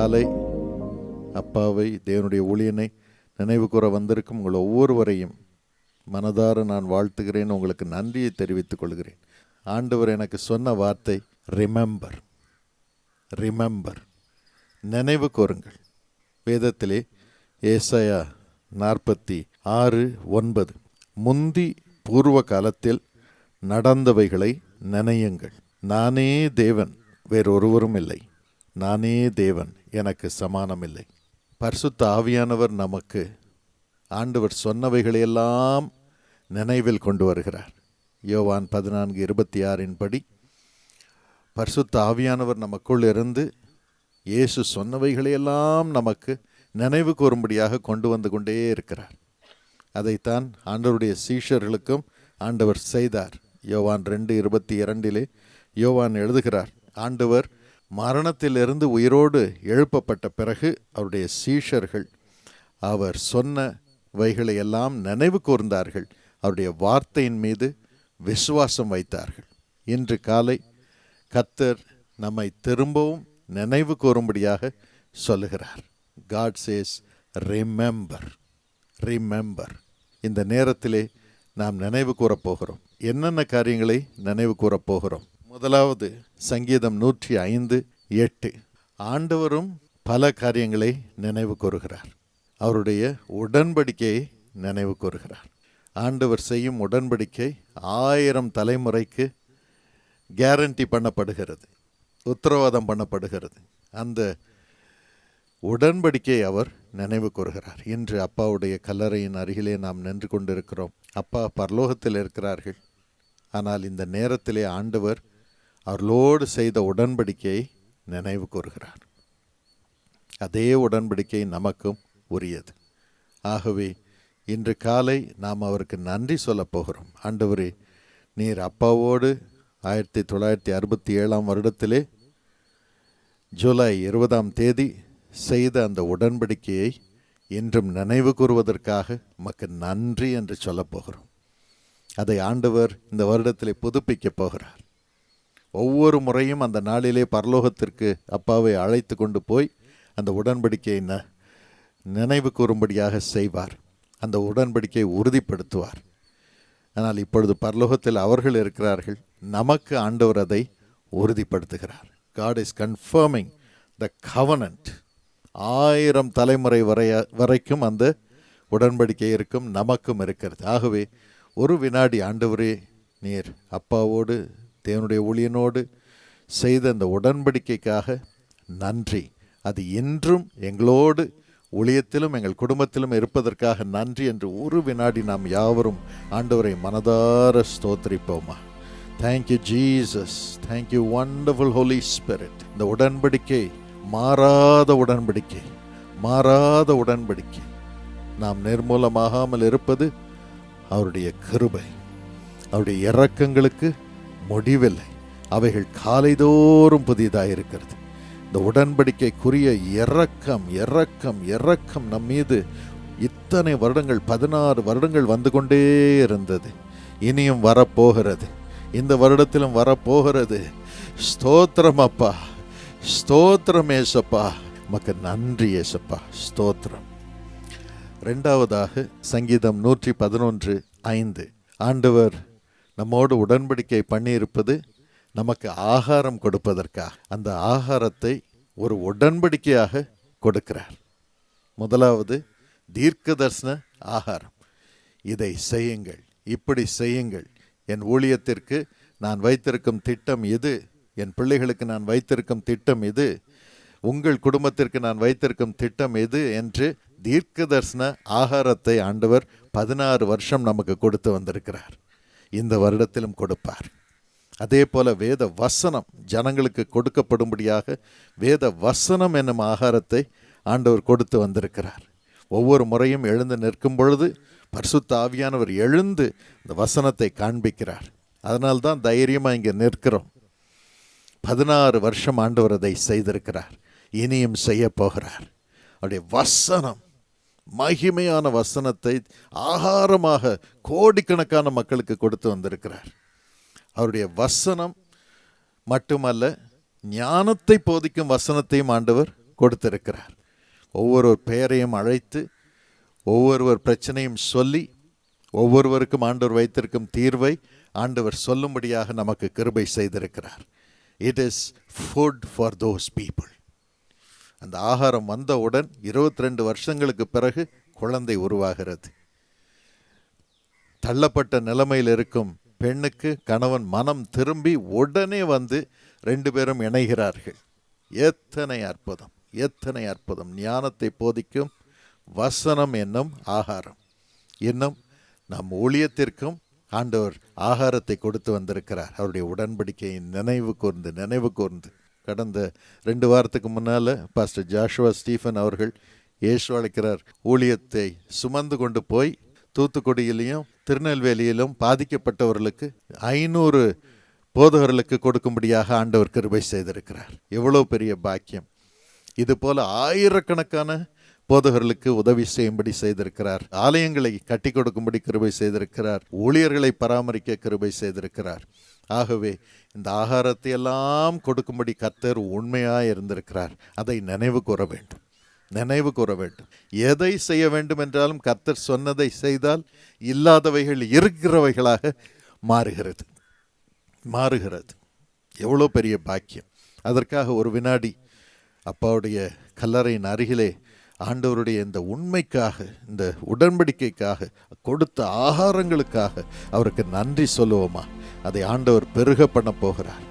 காலை அப்பாவை தேவனுடைய ஊழியனை நினைவு கூற வந்திருக்கும் உங்கள் ஒவ்வொருவரையும் மனதார நான் வாழ்த்துகிறேன் உங்களுக்கு நன்றியை தெரிவித்துக் கொள்கிறேன். ஆண்டவர் எனக்கு சொன்ன வார்த்தை ரிமெம்பர் ரிமெம்பர் நினைவு கூறுங்கள் வேதத்திலே ஏசையா நாற்பத்தி ஆறு ஒன்பது. முந்தி பூர்வ காலத்தில் நடந்தவைகளை நினையுங்கள். நானே தேவன் வேறொருவரும் இல்லை. நானே தேவன் எனக்கு சமானமில்லை. பரிசுத்த ஆவியானவர் நமக்கு ஆண்டவர் சொன்னவைகளையெல்லாம் நினைவில் கொண்டு வருகிறார். யோவான் பதினான்கு இருபத்தி ஆறின் படி பரிசுத்த ஆவியானவர் நமக்குள் இருந்து இயேசு சொன்னவைகளையெல்லாம் நமக்கு நினைவு கூறும்படியாக கொண்டு வந்து கொண்டே இருக்கிறார். அதைத்தான் ஆண்டவருடைய சீஷர்களுக்கும் ஆண்டவர் செய்தார். யோவான் ரெண்டு இருபத்தி இரண்டிலே யோவான் எழுதுகிறார் ஆண்டவர் மரணத்திலிருந்து உயிரோடு எழுப்பப்பட்ட பிறகு அவருடைய சீஷர்கள் அவர் சொன்னவைகளை எல்லாம் நினைவு கூர்ந்தார்கள். அவருடைய வார்த்தையின் மீது விசுவாசம் வைத்தார்கள். இன்று காலை கத்தர் நம்மை திரும்பவும் நினைவு கூறும்படியாக சொல்லுகிறார். காட் சேஸ் ரிமெம்பர் ரிமெம்பர் இந்த நேரத்திலே நாம் நினைவு கூறப்போகிறோம் என்னென்ன காரியங்களை நினைவு கூறப்போகிறோம் முதலாவது சங்கீதம் நூற்றி ஐந்து எட்டு. ஆண்டவரும் பல காரியங்களை நினைவு கூறுகிறார். அவருடைய உடன்படிக்கையை நினைவு கூறுகிறார். ஆண்டவர் செய்யும் உடன்படிக்கை ஆயிரம் தலைமுறைக்கு கேரண்டி பண்ணப்படுகிறது. உத்தரவாதம் பண்ணப்படுகிறது. அந்த உடன்படிக்கை அவர் நினைவு கூறுகிறார். இன்று அப்பாவுடைய கல்லறையின் அருகிலே நாம் நின்று கொண்டிருக்கிறோம். அப்பா பரலோகத்தில் இருக்கிறார்கள். ஆனால் இந்த நேரத்திலே ஆண்டவர் அவர்களோடு செய்த உடன்படிக்கையை நினைவு கூறுகிறார். அதே உடன்படிக்கை நமக்கும் உரியது. ஆகவே இன்று காலை நாம் அவருக்கு நன்றி சொல்லப் போகிறோம். ஆண்டவரே நீர் அப்பாவோடு ஆயிரத்தி தொள்ளாயிரத்தி அறுபத்தி ஏழாம் வருடத்திலே ஜூலை இருபதாம் தேதி செய்த அந்த உடன்படிக்கையை இன்றும் நினைவு கூறுவதற்காக உமக்கு நன்றி என்று சொல்லப் போகிறோம். அதை ஆண்டவர் இந்த வருடத்திலே புதுப்பிக்கப் போகிறார். ஒவ்வொரு முறையும் அந்த நாளிலே பரலோகத்திற்கு அப்பாவை அழைத்து கொண்டு போய் அந்த உடன்படிக்கையை ந நினைவு கூறும்படியாக செய்வார். அந்த உடன்படிக்கையை உறுதிப்படுத்துவார். ஆனால் இப்பொழுது பரலோகத்தில் அவர்கள் இருக்கிறார்கள். நமக்கு ஆண்டவர் அதை உறுதிப்படுத்துகிறார். God is confirming the covenant ஆயிரம் தலைமுறை வரைய வரைக்கும் அந்த உடன்படிக்கை இருக்கும் நமக்கும் இருக்கிறது. ஆகவே ஒரு வினாடி ஆண்டவரே நீர் அப்பாவோடு தேவனுடைய ஊழியனோடு செய்த அந்த உடன்படிக்கைக்காக நன்றி. அது என்றும் எங்களோடு ஊழியத்திலும் எங்கள் குடும்பத்திலும் இருப்பதற்காக நன்றி என்று ஒரு வினாடி நாம் யாவரும் ஆண்டவரை மனதார ஸ்தோத்திரிப்போமா. Thank you Jesus thank you wonderful Holy Spirit இந்த உடன்படிக்கை மாறாத உடன்படிக்கை மாறாத உடன்படிக்கை. நாம் நிர்மூலமாகாமல் இருப்பது அவருடைய கிருபை அவருடைய இறக்கங்களுக்கு முடிவில்லை. அவைகள் காலைதோறும் புதிதாக இருக்கிறது இந்த உடன்படிக்கைக்குரிய இறக்கம் இறக்கம் இறக்கம் நம் மீது இத்தனை வருடங்கள் பதினாறு வருடங்கள் வந்து கொண்டே இருந்தது. இனியும் வரப்போகிறது. இந்த வருடத்திலும் வரப்போகிறது. ஸ்தோத்திரம் அப்பா. ஸ்தோத்திரம் ஏசப்பா. மக்கு நன்றி ஏசப்பா. ஸ்தோத்திரம். ரெண்டாவதாக சங்கீதம் நூற்றி பதினொன்று ஐந்து. ஆண்டவர் நம்மோடு உடன்படிக்கை பண்ணியிருப்பது நமக்கு ஆகாரம் கொடுப்பதற்காக. அந்த ஆகாரத்தை ஒரு உடன்படிக்கையாக கொடுக்கிறார். முதலாவது தீர்க்க தரிசன ஆகாரம். இதை செய்யுங்கள் இப்படி செய்யுங்கள். என் ஊழியத்திற்கு நான் வைத்திருக்கும் திட்டம் இது என் பிள்ளைகளுக்கு நான் வைத்திருக்கும் திட்டம் இது உங்கள் குடும்பத்திற்கு நான் வைத்திருக்கும் திட்டம் எது என்று தீர்க்க தரிசன ஆகாரத்தை ஆண்டவர் பதினாறு வருஷம் நமக்கு கொடுத்து வந்திருக்கிறார். இந்த வருடத்திலும் கொடுப்பார். அதே போல வேத வசனம் ஜனங்களுக்கு கொடுக்கப்படும்படியாக வேத வசனம் என்னும் ஆகாரத்தை ஆண்டவர் கொடுத்து வந்திருக்கிறார். ஒவ்வொரு முறையும் எழுந்து நிற்கும் பொழுது பரிசுத்த ஆவியானவர் எழுந்து இந்த வசனத்தை காண்பிக்கிறார். அதனால்தான் தைரியமாக இங்கே நிற்கிறோம். பதினாறு வருஷம் ஆண்டவர் அதை செய்திருக்கிறார். இனியும் செய்ய போகிறார். அவருடைய வசனம் மகிமையான வசனத்தை ஆகாரமாக கோடிக்கணக்கான மக்களுக்கு கொடுத்து வந்திருக்கிறார். அவருடைய வசனம் மட்டுமல்ல ஞானத்தை போதிக்கும் வசனத்தையும் ஆண்டவர் கொடுத்திருக்கிறார். ஒவ்வொரு பெயரையும் அழைத்து ஒவ்வொருவர் பிரச்சனையும் சொல்லி ஒவ்வொருவருக்கும் ஆண்டவர் வைத்திருக்கும் தீர்வை ஆண்டவர் சொல்லும்படியாக நமக்கு கிருபை செய்திருக்கிறார். It is food for those people அந்த ஆகாரம் வந்தவுடன் இருபத்தி ரெண்டு வருஷங்களுக்கு பிறகு குழந்தை உருவாகிறது. தள்ளப்பட்ட நிலைமையில் இருக்கும் பெண்ணுக்கு கணவன் மனம் திரும்பி உடனே வந்து ரெண்டு பேரும் இணைகிறார்கள். எத்தனை அற்புதம் எத்தனை அற்புதம். ஞானத்தை போதிக்கும் வசனம் என்னும் ஆகாரம். இன்னும் நம் ஊழியத்திற்கும் ஆண்டவர் ஆகாரத்தை கொடுத்து வந்திருக்கிறார். அவருடைய உடன்படிக்கையை நினைவு கூர்ந்து நினைவு கூர்ந்து. கடந்த ரெண்டு வாரத்துக்கு முன்னால் பாஸ்டர் ஜாஷுவா ஸ்டீஃபன் அவர்கள் ஏசு அழைக்கிறார். ஊழியத்தை சுமந்து கொண்டு போய் தூத்துக்குடியிலையும் திருநெல்வேலியிலும் பாதிக்கப்பட்டவர்களுக்கு ஐநூறு போதகர்களுக்கு கொடுக்கும்படியாக ஆண்டவர் கிருபை செய்திருக்கிறார். எவ்வளோ பெரிய பாக்கியம். இது போல ஆயிரக்கணக்கான போதகர்களுக்கு உதவி செய்யும்படி செய்திருக்கிறார். ஆலயங்களை கட்டி கொடுக்கும்படி கிருபை செய்திருக்கிறார். ஊழியர்களை பராமரிக்க கிருபை செய்திருக்கிறார். ஆகவே இந்த ஆகாரத்தை எல்லாம் கொடுக்கும்படி கர்த்தர் உண்மையாக இருந்திருக்கிறார். அதை நினைவு கூற வேண்டும். நினைவு கூற வேண்டும். எதை செய்ய வேண்டும் என்றாலும் கர்த்தர் சொன்னதை செய்தால் இல்லாதவைகள் இருக்கிறவைகளாக மாறுகிறது. மாறுகிறது. எவ்வளோ பெரிய பாக்கியம். அதற்காக ஒரு வினாடி அப்பாவுடைய கல்லறையின் அருகிலே ஆண்டவருடைய இந்த உண்மைக்காக இந்த உடன்படிக்கைக்காக கொடுத்த ஆகாரங்களுக்காக அவருக்கு நன்றி சொல்லுவோமா? அதை ஆண்டவர் பெருக பண்ண போகிறார்.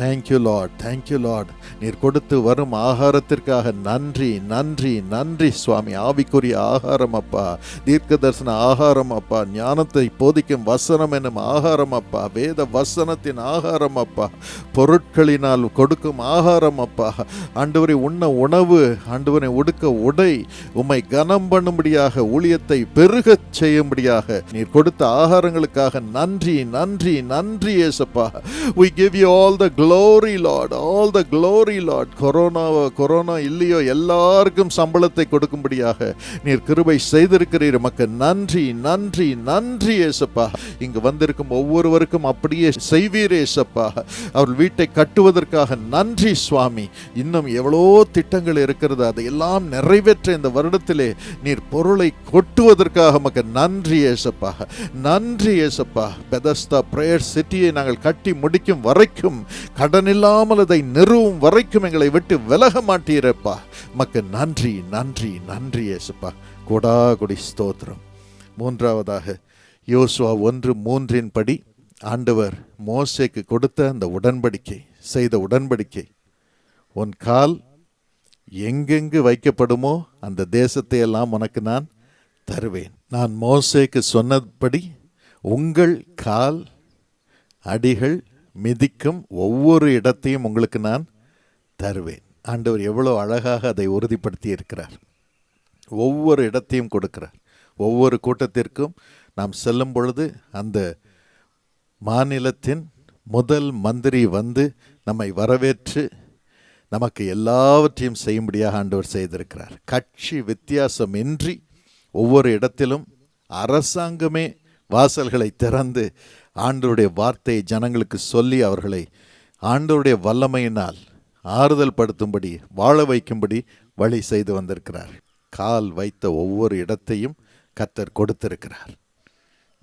தேங்க்யூ லார்ட் தேங்க்யூ லார்ட் நீர் கொடுத்து வரும் ஆகாரத்திற்காக நன்றி நன்றி நன்றி சுவாமி. ஆவிக்குரிய ஆகாரம் அப்பா. தீர்க்க தரிசன ஆகாரம் அப்பா. ஞானத்தை போதிக்கும் வசனம் என்னும் ஆகாரம் அப்பா. வேத வசனத்தின் ஆகாரம் அப்பா. பொருட்களினால் கொடுக்கும் ஆகாரம் அப்பா. ஆண்டவரை உண்ண உணவு ஆண்டவரை உடுக்க உடை உம்மை கனம் பண்ணும்படியாக ஊழியத்தை பெருகச் செய்யும்படியாக நீர் கொடுத்த ஆகாரங்களுக்காக நன்றி நன்றி நன்றி ஏசப்பா we give you all the glory Lord all the glory Lord corona corona இல்லையோ? எல்லாருக்கும் சம்பளத்தை கொடுக்கும்படியாக நீர் கிருபை செய்திருக்கிறீர். மக்கு நன்றி நன்றி நன்றி ஏசப்பா. இங்கு வந்திருக்கும் ஒவ்வொருவருக்கும் அப்படியே செய்வீர் ஏசப்பா. அவர் வீட்டை கட்டுவதற்காக நன்றி சுவாமி. இன்னும் எவ்வளோ திட்டங்கள் இருக்கிறது. அதையெல்லாம் நிறைவேற்ற இந்த வருடத்திலே நீர் பொருளை கொட்டுவதற்காக மக்கு நன்றி ஏசப்பா. நன்றி ஏசப்பா. பெதஸ்தா பிரேயர் சிட்டியை நாங்கள் கட்டி முடிக்கும் வரைக்கும் கடன் இல்லாமல் அதை நிறுவும் வரைக்கும் எங்களை விட்டு விலக மாட்டீரப்பா. மக்கு நன்றி நன்றி நன்றி ஏசுப்பா கொடா கொடி ஸ்தோத்திரம். மூன்றாவதாக யோசுவா ஒன்று மூன்றின் படி ஆண்டவர் மோசேக்கு கொடுத்த அந்த உடன்படிக்கை செய்த உடன்படிக்கை. உன் கால் எங்கெங்கு வைக்கப்படுமோ அந்த தேசத்தை எல்லாம் உனக்கு நான் தருவேன். நான் மோசேக்கு சொன்னபடி உங்கள் கால் அடிகள் மிதிக்கும் ஒவ்வொரு இடத்தையும் உங்களுக்கு நான் தருவேன். ஆண்டவர் எவ்வளோ அழகாக அதை உறுதிப்படுத்தி இருக்கிறார் ஒவ்வொரு இடத்தையும் கொடுக்கிறார். ஒவ்வொரு கூட்டத்திற்கும் நாம் செல்லும் பொழுது அந்த மாநிலத்தின் முதல் மந்திரி வந்து நம்மை வரவேற்று நமக்கு எல்லாவற்றையும் செய்யும்படியாக ஆண்டவர் செய்திருக்கிறார். கட்சி வித்தியாசமின்றி ஒவ்வொரு இடத்திலும் அரசாங்கமே வாசல்களை திறந்து ஆண்டவருடைய வார்த்தையை ஜனங்களுக்கு சொல்லி அவர்களை ஆண்டவருடைய வல்லமையினால் ஆறுதல் படுத்தும்படி வாழ வைக்கும்படி வழி செய்து வந்திருக்கிறார். கால் வைத்த ஒவ்வொரு இடத்தையும் கத்தர் கொடுத்திருக்கிறார்.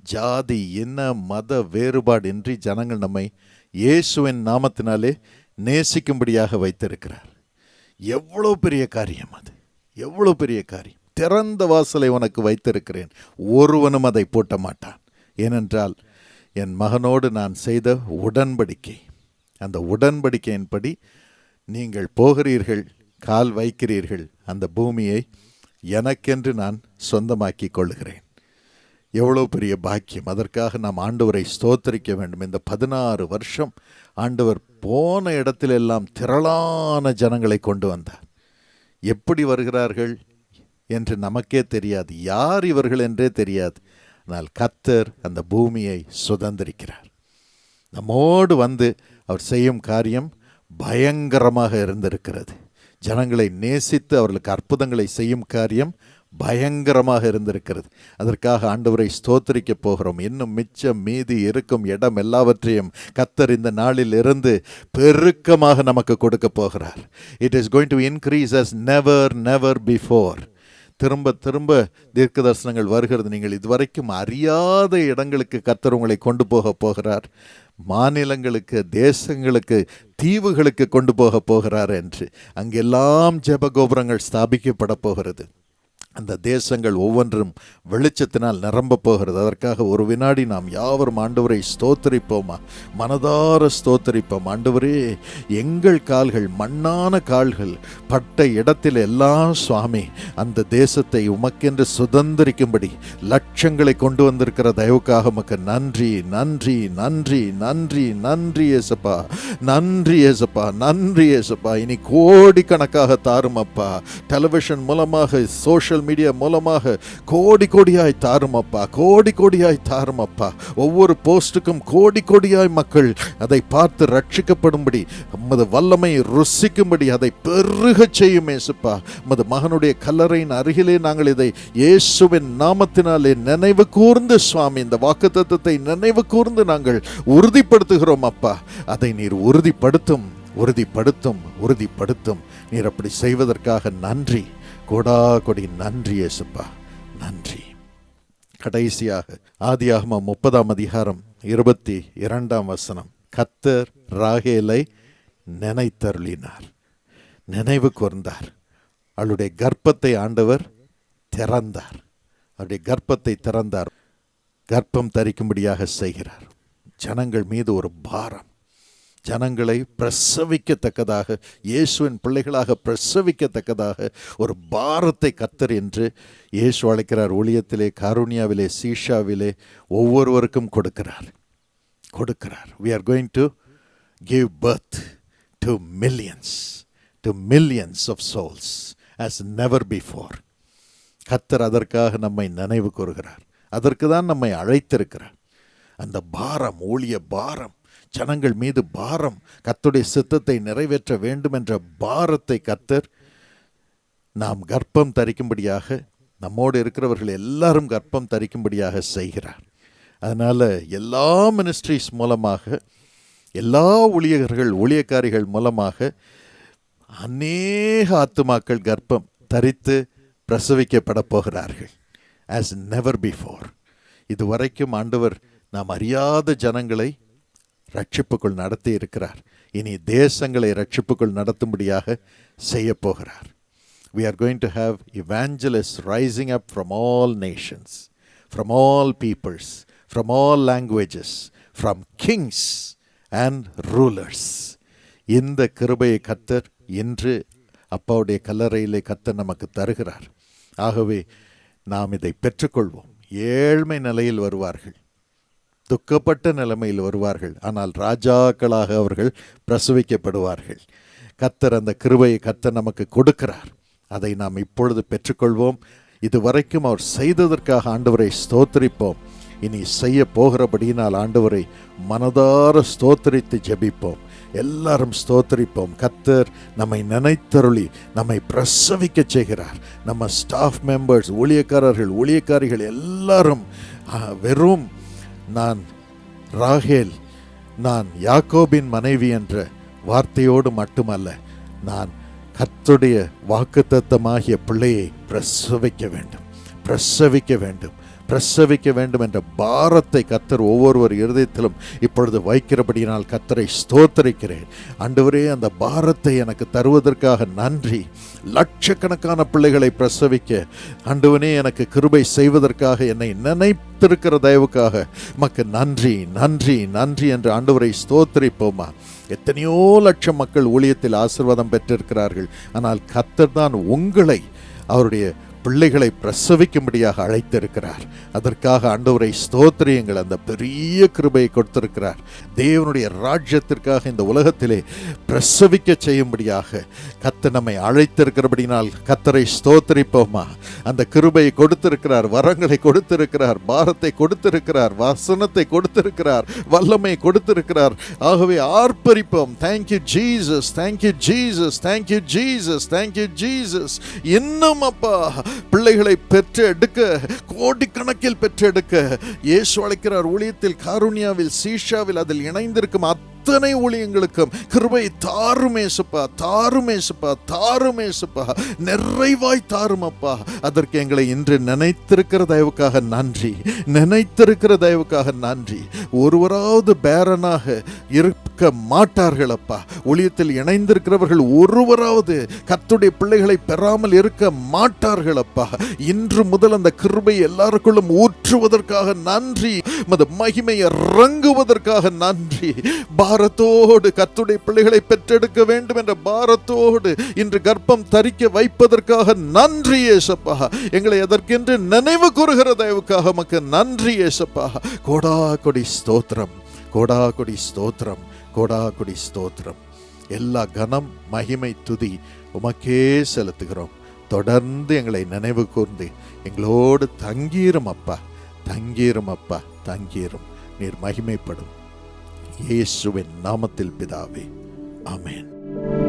ஜாதி என்ன மத வேறுபாடின்றி ஜனங்கள் நம்மை இயேசுவின் நாமத்தினாலே நேசிக்கும்படியாக வைத்திருக்கிறார். எவ்வளோ பெரிய காரியம் அது. எவ்வளோ பெரிய காரியம். திறந்த வாசலை உனக்கு வைத்திருக்கிறேன். ஒருவனும் அதை பூட்ட மாட்டான் ஏனென்றால் என் மகனோடு நான் செய்த உடன்படிக்கை. அந்த உடன்படிக்கையின்படி நீங்கள் போகிறீர்கள் கால் வைக்கிறீர்கள் அந்த பூமியை எனக்கென்று நான் சொந்தமாக்கி கொள்கிறேன் எவ்வளோ பெரிய பாக்கியம். அதற்காக நாம் ஆண்டவரை ஸ்தோத்தரிக்க வேண்டும். இந்த பதினாறு வருஷம் ஆண்டவர் போன இடத்திலெல்லாம் திரளான ஜனங்களை கொண்டு வந்தார். எப்படி வருகிறார்கள் என்று நமக்கே தெரியாது. யார் இவர்கள் என்றே தெரியாது. ஆனால் கத்தர் அந்த பூமியை சுதந்திரிக்கிறார். நம்மோடு வந்து அவர் செய்யும் காரியம் பயங்கரமாக இருந்திருக்கிறது. ஜனங்களை நேசித்து அவர்களுக்கு அற்புதங்களை செய்யும் காரியம் பயங்கரமாக இருந்திருக்கிறது. அதற்காக ஆண்டவரை ஸ்தோத்திரிக்க போகிறோம். இன்னும் மிச்சம் மீதி இருக்கும் இடம் எல்லாவற்றையும் கத்தர் இந்த நாளில் இருந்து பெருக்கமாக நமக்கு கொடுக்க போகிறார். It is going to increase as never never before திரும்ப திரும்ப தீர்க்க தரிசனங்கள் வருகிறது. நீங்கள் இதுவரைக்கும் அறியாத இடங்களுக்கு கர்த்தர் உங்களை கொண்டு போக போகிறார். மாநிலங்களுக்கு தேசங்களுக்கு தீவுகளுக்கு கொண்டு போக போகிறார் என்று. அங்கெல்லாம் ஜெப கோபுரங்கள் ஸ்தாபிக்கப்பட போகிறது. அந்த தேசங்கள் ஒவ்வொன்றும் வெளிச்சத்தினால் நிரம்ப போகிறது. அதற்காக ஒரு வினாடி நாம் யாவரும் ஆண்டவரை ஸ்தோத்தரிப்போமா? மனதார ஸ்தோத்தரிப்போம். ஆண்டவரே எங்கள் கால்கள் மண்ணான கால்கள் பட்ட இடத்தில் எல்லாம் சுவாமி அந்த தேசத்தை உமக்கென்று சுதந்திரிக்கும்படி லட்சங்களை கொண்டு வந்திருக்கிற தயவுக்காக உமக்கு நன்றி நன்றி நன்றி நன்றி நன்றி ஏசப்பா நன்றி ஏசப்பா நன்றி ஏசப்பா இனி கோடிக்கணக்காக தாரும் அப்பா. டெலிவிஷன் மூலமாக சோஷியல் மீடியா மூலமாக கோடி கோடியாய் தாரும் அப்பா கோடி கோடியாய் தாரும் அப்பா. ஒவ்வொரு போஸ்ட்டுக்கும் கோடி கோடியாய் மக்கள் அதை பார்த்து ரட்சிக்கப்படும்படி உமது வல்லமை ருசிக்கும்படி அதை பெருக செய்யும் ஏசுப்பா. உமது மகனுடைய கல்லறையின் அருகிலே நாங்கள் இதை இயேசுவின் நாமத்தினாலே நினைவு கூர்ந்து சுவாமி இந்த வாக்குத்தத்தத்தை நினைவு கூர்ந்து நாங்கள் உறுதிப்படுத்துகிறோம் அப்பா. அதை நீர் உறுதிப்படுத்தும் உறுதிப்படுத்தும் உறுதிப்படுத்தும். நீர் அப்படி செய்வதற்காக நன்றி. கொடா கொடி நன்றி ஏசுப்பா நன்றி. கடைசியாக ஆதியாகம முப்பதாம் அதிகாரம் இருபத்தி இரண்டாம் வசனம். கத்தர் ராகேலை நினைத்தருளினார். நினைவு கூர்ந்தார். அவளுடைய கர்ப்பத்தை ஆண்டவர் திறந்தார். அவருடைய கர்ப்பத்தை திறந்தார். கர்ப்பம் தரிக்கும்படியாக செய்கிறார். ஜனங்கள் மீது ஒரு பாரம். ஜனங்களை பிரசவிக்கத்தக்கதாக இயேசுவின் பிள்ளைகளாக பிரசவிக்கத்தக்கதாக ஒரு பாரத்தை கத்தர் என்று இயேசு அழைக்கிறார். ஊழியத்திலே காருண்யாவிலே சீஷாவிலே ஒவ்வொருவருக்கும் கொடுக்கிறார். கொடுக்கிறார். We are going to give birth to millions to millions of souls as never before கத்தர் அதற்காக நம்மை நினைவு கூறுகிறார். அதற்கு தான் நம்மை அழைத்திருக்கிறார். அந்த பாரம் ஊழிய பாரம் ஜனங்கள் மீது பாரம் கத்துடைய சித்தத்தை நிறைவேற்ற வேண்டும் என்ற பாரத்தை கத்தர் நாம் கர்ப்பம் தரிக்கும்படியாக நம்மோடு இருக்கிறவர்கள் எல்லாரும் கர்ப்பம் தரிக்கும்படியாக செய்கிறார். அதனால் எல்லா மினிஸ்ட்ரிஸ் மூலமாக எல்லா ஊழியர்கள் ஊழியக்காரிகள் மூலமாக அநேக ஆத்துமாக்கள் கர்ப்பம் தரித்து பிரசவிக்கப்பட போகிறார்கள். ஆஸ் நெவர் பிஃபோர் இதுவரைக்கும் ஆண்டவர் நாம் அறியாத ஜனங்களை ரட்சிப்புக்குள் நடத்தி இருக்கிறார். இனி தேசங்களை ரட்சிப்புக்குள் நடத்தும்படியாக செய்ய போகிறார். We are going to have evangelists rising up from nations from all peoples from all languages from kings and rulers இந்த கிருபையை கத்தர் இன்று அப்பாவுடைய கல்லறையிலே கத்தர் நமக்கு தருகிறார். ஆகவே நாம் இதை பெற்றுக்கொள்வோம். ஏழ்மை நிலையில் வருவார்கள். துக்கப்பட்ட நிலைமையில் வருவார்கள். ஆனால் ராஜாக்களாக அவர்கள் பிரசவிக்கப்படுவார்கள். கத்தர் அந்த கிருபையை கத்தர் நமக்கு கொடுக்கிறார். அதை நாம் இப்பொழுது பெற்றுக்கொள்வோம். இதுவரைக்கும் அவர் செய்ததற்காக ஆண்டவரை ஸ்தோத்தரிப்போம். இனி செய்ய போகிறபடியினால் ஆண்டவரை மனதார ஸ்தோத்தரித்து ஜெபிப்போம். எல்லாரும் ஸ்தோத்தரிப்போம். கத்தர் நம்மை நினைத்தருளி நம்மை பிரசவிக்க செய்கிறார். நம்ம ஸ்டாஃப் மெம்பர்ஸ் ஊழியக்காரர்கள் ஊழியக்காரிகள் எல்லாரும் வெறும் நான் ராகேல் நான் யாக்கோபின் மனைவி என்ற வார்த்தையோடு மட்டுமல்ல நான் கத்துடைய வாக்குத்தத்தமாகிய பிள்ளையை பிரசவிக்க வேண்டும் பிரசவிக்க வேண்டும். பிரசவிக்க வேண்டும் என்ற பாரத்தை கத்தர் ஒவ்வொருவர் இருதயத்திலும் இப்பொழுது வைக்கிறபடியினால் கத்தரை ஸ்தோத்தரிக்கிறேன். அன்றுவரே அந்த பாரத்தை எனக்கு தருவதற்காக நன்றி. லட்சக்கணக்கான பிள்ளைகளை பிரசவிக்க அண்டுவனே எனக்கு கிருபை செய்வதற்காக என்னை நினைத்திருக்கிற தயவுக்காக மக்கு நன்றி நன்றி நன்றி என்று ஆண்டவரை ஸ்தோத்தரிப்போமா? எத்தனையோ லட்சம் மக்கள் ஊழியத்தில் ஆசீர்வாதம் பெற்றிருக்கிறார்கள். ஆனால் கத்தர் தான் உங்களை அவருடைய பிள்ளைகளை பிரசவிக்கும்படியாக அழைத்திருக்கிறார். அதற்காக ஆண்டவரை ஸ்தோத்திரியங்கள் அந்த பெரிய கிருபையை கொடுத்திருக்கிறார். தேவனுடைய ராஜ்யத்திற்காக இந்த உலகத்திலே பிரசவிக்க செய்யும்படியாக கத்த நம்மை அழைத்திருக்கிறபடினால் கத்தரை ஸ்தோத்திரிப்போமா? அந்த கிருபையை கொடுத்திருக்கிறார் வரங்களை கொடுத்திருக்கிறார் பாரத்தை கொடுத்திருக்கிறார் வசனத்தை கொடுத்திருக்கிறார் வல்லமை கொடுத்திருக்கிறார். ஆகவே ஆர்ப்பரிப்போம். Thank you Jesus thank you Jesus thank you Jesus thank you Jesus இன்னும் அப்பா பிள்ளைகளை பெற்று எடுக்க கோடிக்கணக்கில் பெற்றெடுக்க. இயேசு அழைக்கிறார் ஊழியத்தில் காருண்யாவில் சீஷாவில் அதில் இணைந்திருக்கும் அத்தனை ஊழியங்களுக்கும் கிருபை தாருமேசுப்பா தாருமேசுப்பா தாருமேசுப்பா நிறைவாய் தாருமப்பா. அதற்கு எங்களை இன்று நினைத்திருக்கிற தயவுக்காக நன்றி. நினைத்திருக்கிற தயவுக்காக நன்றி. ஒருவராவது பேரனாக இருக்க மாட்டார்கள் அப்பா. ஊழியத்தில் இணைந்திருக்கிறவர்கள் ஒருவராவது கத்துடைய பிள்ளைகளை பெறாமல் இருக்க மாட்டார்கள் அப்பா. இன்று முதல் அந்த கிருபை எல்லாருக்குள்ளும் ஊற்றுவதற்காக நன்றி. மது இறங்குவதற்காக நன்றி. பாரத்தோடு கத்துடைய பிள்ளைகளை பெற்றெடுக்க வேண்டும் என்ற பாரத்தோடு இன்று கர்ப்பம் தரிக்க வைப்பதற்காக நன்றி ஏசப்பா. எங்களை அதற்கென்று நினைவு கூறுகிற தயவுக்காக மக்கு நன்றி ஏசப்பா. கோடா கொடி ஸ்தோத்திரம். கோடா கொடி ஸ்தோத்திரம். கோடா கொடி ஸ்தோத்திரம். எல்லா கனம் மகிமை துதி உமக்கே செலுத்துகிறோம். தொடர்ந்து எங்களை நினைவு கூர்ந்து எங்களோடு தங்கீரும் அப்பா தங்கீரும் அப்பா தங்கீரும். நீர் மகிமைப்படும். இயேசுவின் நாமத்தில் பிதாவே. ஆமென்.